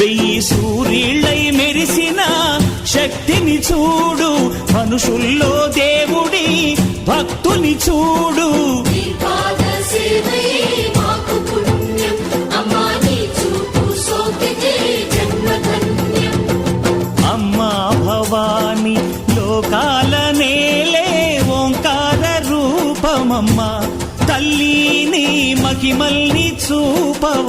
వెయ్యి సూర్యుళ్ళై మెరిసిన శక్తిని చూడు. మనుషుల్లో దేవుడి భక్తుని చూడు. అమ్మా భవాని లోకాల నేలే ఓంకార రూపమమ్మా. తల్లి మహిమల్ని చూపవ